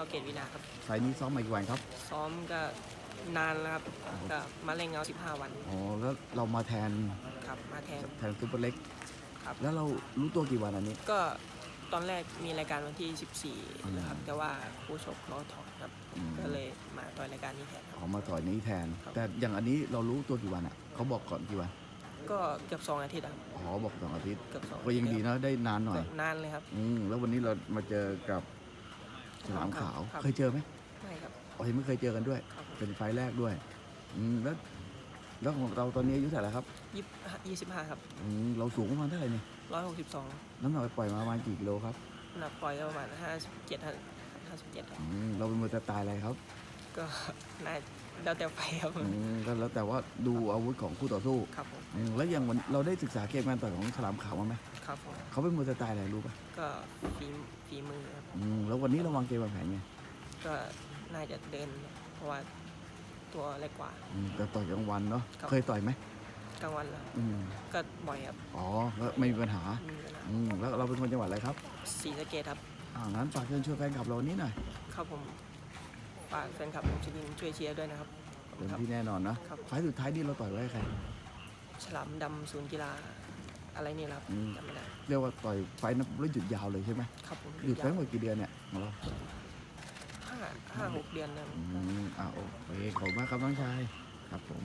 ช่อเกตวินาครับไฟล์นี้ซ้อมมากี่วันครับ ซ้อมก็นานแล้วครับก็มาเล่งเอา15 วันอ๋อแล้วเรามาแทนครับมาแทน แทนซุปเปอร์เล็กครับ แล้วเรารู้ตัวกี่วันอันนี้ ก็ตอนแรกมีรายการวันที่อืม14 นะครับ แต่ว่าผู้ชกเขาถอนครับ อืม ก็เลยมาต่อยรายการนี้แทนครับออกมาต่อยนี้แทน ครับ แต่อย่างอันนี้เรารู้ตัวกี่วันอะเขาบอกก่อนกี่วันก็เกือบ 2 อาทิตย์ครับอ๋อบอกสองอาทิตย์ เกือบสองก็ยังดีนะได้นานหน่อย ก็นานเลยครับ อืมแล้ววันนี้เรามาเจอกับ ฉลามขาวครับ เคยเจอไหมไม่ครับ อ๋อยังไม่เคยเจอกันด้วย ครับผมเป็นไฟล์แรกด้วยอืมแล้วแล้วของเราตอนนี้อายุเท่าไหร่แล้วครับยี่สิบห้าครับอืมเราสูงประมาณเท่าไหร่เนี่ยร้อยหกสิบสองน้ำหนักปล่อยมาประมาณกี่กิโลครับหนักปล่อยก็ประมาณห้าสิบเจ็ดห้าสิบเจ็ดครับอืมเราเป็นมวยสไตล์อะไรครับ ก็น่าแล้วแต่ไปครับอืมก็แล้วแต่ว่าดูอาวุธของคู่ต่อสู้ครับผมอืมแล้วอย่างวันเราได้ศึกษาเกมการต่อยของฉลามขาวมาไหมครับผมเขาเป็นมวยสไตล์อะไรรู้ป่ะก็ฝีฝีมือครับอืมแล้ววันนี้เราวางเกมวางแผนไงก็น่าจะเดิน เพราะว่าตัวเล็กกว่า อืมแต่ต่อยกลางวันเนาะครับ เคยต่อยไหมกลางวันแล้วอืมก็บ่อยครับอ๋อก็ไม่มีปัญหามีเวลาอืมแล้วเราเป็นคนจังหวัดอะไรครับสีสะเกตครับอ่างั้นฝากเชิญชวนแฟนคลับเราวันนี้หน่อยครับผม ฝากแฟนคลับชลินทร์ช่วยเชียร์ด้วยนะครับขอบคุเต็ณมครับ ที่แน่นอนนะครับ ไฟล์สุดท้ายนี่เราต่อยไว้ให้ใคร ฉลามดำศูนย์กีฬาอะไรนี่แหละครับอืม จำไม่ได้เรียกว่าต่อยไฟล์นับแล้วหยุดยาวเลยใช่ไหมครับผมหยุดไปทั้งหมดกี่เดือนเนี่ยของเราห้าห้าหกเดือนนะ อืมอ่าโอเคขอบคุณมากครับน้องชายครับผม